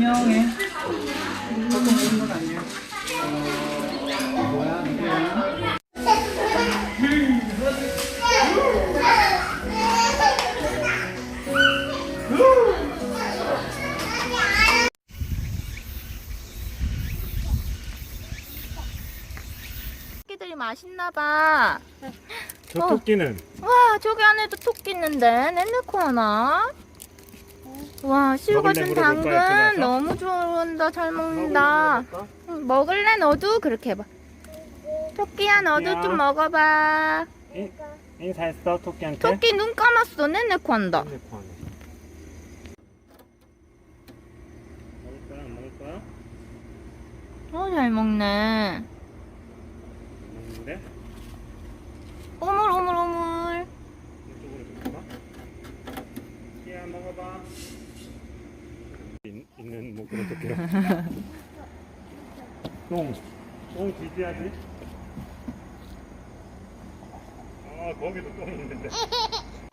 안녕해. 조금 먹는 건 아니야. 뭐야, 이게? 토끼들이 맛있나 봐. 저 어. 토끼는 와, 저기 안에도 토끼 있는데. 낼레코 하나? 와, 먹을래 물어볼까요, 당근? 너무 좋아한다. 잘 먹는다. 응, 먹을래 너도? 그렇게 해봐. 토끼야, 너도 토끼야. 좀 먹어봐. 인, 인사했어 토끼한테? 토끼 눈 감았어. 낼레코 한다. 먹을 거야 안 먹을 거야? 어, 잘 먹네. 먹는데? 오물, 오물, 오물. 이쪽으로 좀 토끼야 먹어봐 있, 있는 뭐 그런 토끼로 똥! 똥 지지하지? 아 거기도 똥 있는데